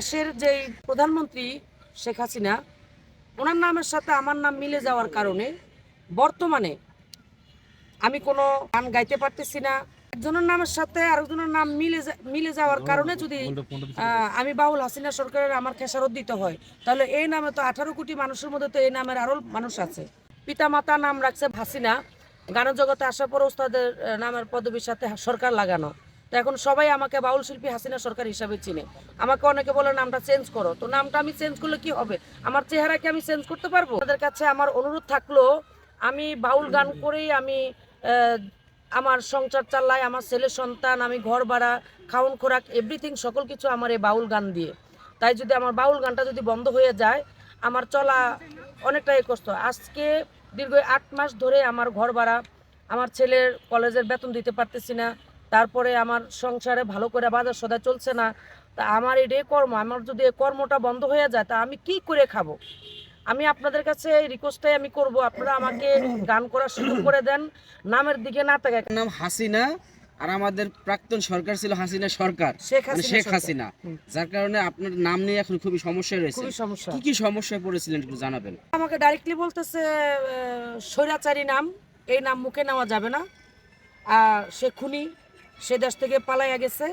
দেশের যে প্রধানমন্ত্রী শেখ হাসিনা ওনার নামের সাথে আমার নাম মিলে যাওয়ার কারণে বর্তমানে আমি কোনো গান গাইতে পারতেছি না। একজনের নামের সাথে আরেকজনের নাম মিলে মিলে যাওয়ার কারণে যদি আমি বাউল হাসিনা সরকারের আমার খেসারত দিতে হয় তাহলে এই নামে তো আঠারো কোটি মানুষের মধ্যে তো এই নামের আরও মানুষ আছে। পিতা মাতা নাম রাখছে হাসিনা গানের জগতে আসার পর ওস্তাদের নামের পদবীর সাথে সরকার লাগানো। তো এখন সবাই আমাকে বাউল শিল্পী হাসিনা সরকার হিসাবে চিনে। আমাকে অনেকে বলে, নামটা চেঞ্জ করো। তো নামটা আমি চেঞ্জ করলে কি হবে? আমার চেহারা কি আমি চেঞ্জ করতে পারব? তাদের কাছে আমার অনুরোধ থাকল, আমি বাউল গান করেই আমি আমার সংসার চালাই, আমার ছেলে সন্তান, আমি ঘর ভাড়া খাওন খোরাক এভরিথিং সকল কিছু আমার এই বাউল গান দিয়ে। তাই যদি আমার বাউল গানটা যদি বন্ধ হয়ে যায়, আমার চলা অনেকটাই কষ্ট। আজকে দীর্ঘ আট মাস ধরে আমার ঘর ভাড়া, আমার ছেলের কলেজের বেতন দিতে পারতেছি না। তারপরে আমার সংসারে ভালো করে বাজার সদা চলছে না তা আমার এটাই কর্ম আমার যদি এই কর্মটা বন্ধ হয়ে যায় তা আমি কি করে খাব? আমি আপনাদের কাছে এই রিকোয়েস্টটাই আমি করব আপনারা আমাকে গান করার সুযোগ করে দেন নামের দিকে না তাকায়। নাম হাসিনা আর আমাদের প্রাক্তন সরকার ছিল হাসিনা সরকার শেখ মানে হাসিনা হাসিনা যার কারণে আপনার নাম নিয়ে এখন খুবই সমস্যায় রয়েছে। সমস্যা। কি কি সমস্যায় পড়েছিলেন একটু জানাবেন? আমাকে ডাইরেক্টলি বলতেছে স্বৈরাচারী নাম এই নাম মুখে নেওয়া যাবে না আর সে খুনি সে দেশ থেকে পালাইয়া গেছে।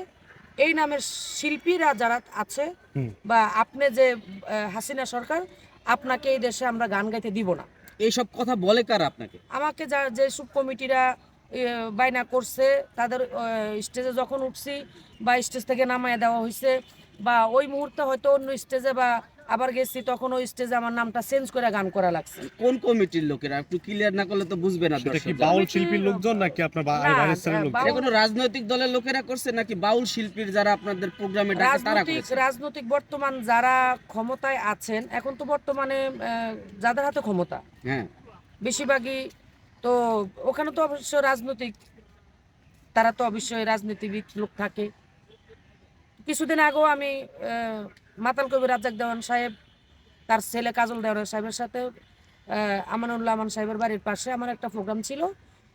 এই নামের শিল্পীরা যারা আছে বা আপনি যে হাসিনা সরকার আপনাকে এই দেশে আমরা গান গাইতে দিব না। এইসব কথা বলে কারা আপনাকে? আমাকে যা যে সব কমিটিরা বায়না করছে তাদের স্টেজে যখন উঠছি বা স্টেজ থেকে নামায় দেওয়া হয়েছে বা ওই মুহূর্তে হয়তো অন্য স্টেজে বা আবার গেছি তখন ওই স্টেজে আমার নামটা চেঞ্জ করে গান করা লাগছে। কোন কমিটির লোকেরা? একটু ক্লিয়ার না করলে তো বুঝবে না কি বাউল শিল্পীর লোকজন নাকি আপনার স্থানের লোকজন? এটা কোনো রাজনৈতিক দলের লোকেরা করছে নাকি বাউল শিল্পীর যারা আপনাদের প্রোগ্রামে ডাকে তারা রাজনৈতিক রাজনৈতিক বর্তমান যারা ক্ষমতায় আছেন এখন তো বর্তমানে আহ, যাদের হাতে ক্ষমতা। হ্যাঁ। বেশিরভাগই তো ওখানে তো অবশ্য রাজনৈতিক তারা তো অবশ্যই রাজনীতিবিদ লোক থাকে। কিছুদিন আগেও আমি মাতাল কবি রাজ্জাক দেওয়ান সাহেব, তার ছেলে কাজল দেওয়ান সাহেবের সাথে আমানুল্লাহ আমান সাহেবের বাড়ির পাশে আমার একটা প্রোগ্রাম ছিল।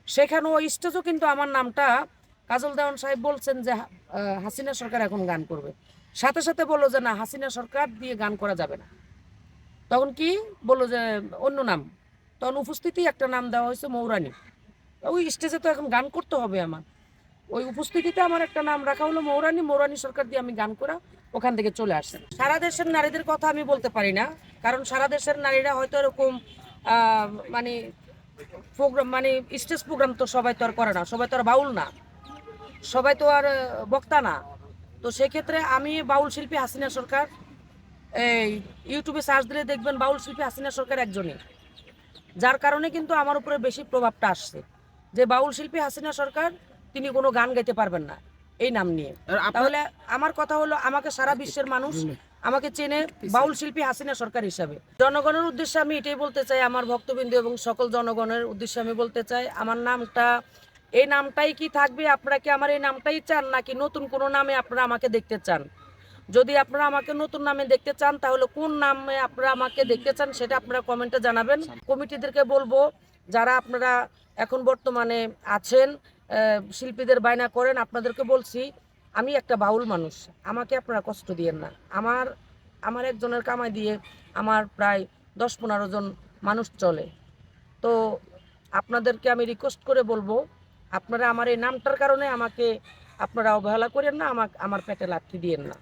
সেখানে ওই স্টেজও কিন্তু আমার নামটা কাজল দেওয়ান সাহেব বলছেন যে হাসিনা সরকার এখন গান করবে। সাথে সাথে বলল যে, না, হাসিনা সরকার দিয়ে গান করা যাবে না। তখন কি বলল যে, অন্য নাম। তখন উপস্থিতি একটা নাম দেওয়া হয়েছে মৌরানী। ওই স্টেজে তো এখন গান করতে হবে আমার। ওই উপস্থিতিতে আমার একটা নাম রাখা হলো মৌরানী মৌরানী সরকার দিয়ে আমি গান করা, ওখান থেকে চলে আসছে। সারা দেশের নারীদের কথা আমি বলতে পারি না, কারণ সারা দেশের নারীরা হয়তো এরকম মানে প্রোগ্রাম মানে স্টেজ প্রোগ্রাম তো সবাই তো আর করে না, সবাই তো আর বাউল না, সবাই তো আর বক্তা না। তো সেক্ষেত্রে আমি বাউল শিল্পী হাসিনা সরকার, এই ইউটিউবে সার্চ দিলে দেখবেন বাউল শিল্পী হাসিনা সরকার একজনই, যার কারণে কিন্তু আমার উপরে বেশি প্রভাবটা আসছে। যে বাউল শিল্পী হাসিনা সরকার তিনি কোনো গান গাইতে পারবেন না এই নাম নিয়ে। তাহলে আমার কথা হলো আমাকে সারা বিশ্বের মানুষ আমাকে চেনে বাউল শিল্পী হাসিনা সরকার হিসাবে। জনগণের উদ্দেশ্যে আমি এটাই বলতে চাই আমার ভক্তবিন্দু এবং সকল জনগণের উদ্দেশ্যে আমি বলতে চাই আমার নামটা এই নামটাই কি থাকবে? আপনারা কি আমার এই নামটাই চান নাকি নতুন কোনো নামে আপনারা আমাকে দেখতে চান? যদি আপনারা আমাকে নতুন নামে দেখতে চান তাহলে কোন নামে আপনারা আমাকে দেখতে চান সেটা আপনারা কমেন্টে জানাবেন। কমিটিদেরকে বলব যারা আপনারা এখন বর্তমানে আছেন শিল্পীদের বায়না করেন, আপনাদেরকে বলছি, আমি একটা বাউল মানুষ, আমাকে আপনারা কষ্ট দিয়েন না। আমার আমার একজনের কামাই দিয়ে আমার প্রায় দশ পনেরো জন মানুষ চলে। তো আপনাদেরকে আমি রিকোয়েস্ট করে বলব, আপনারা আমার এই নামটার কারণে আমাকে, আপনারা অবহেলা করেন না, আমাকে, আমার পেটে লাথি দিয়েন না।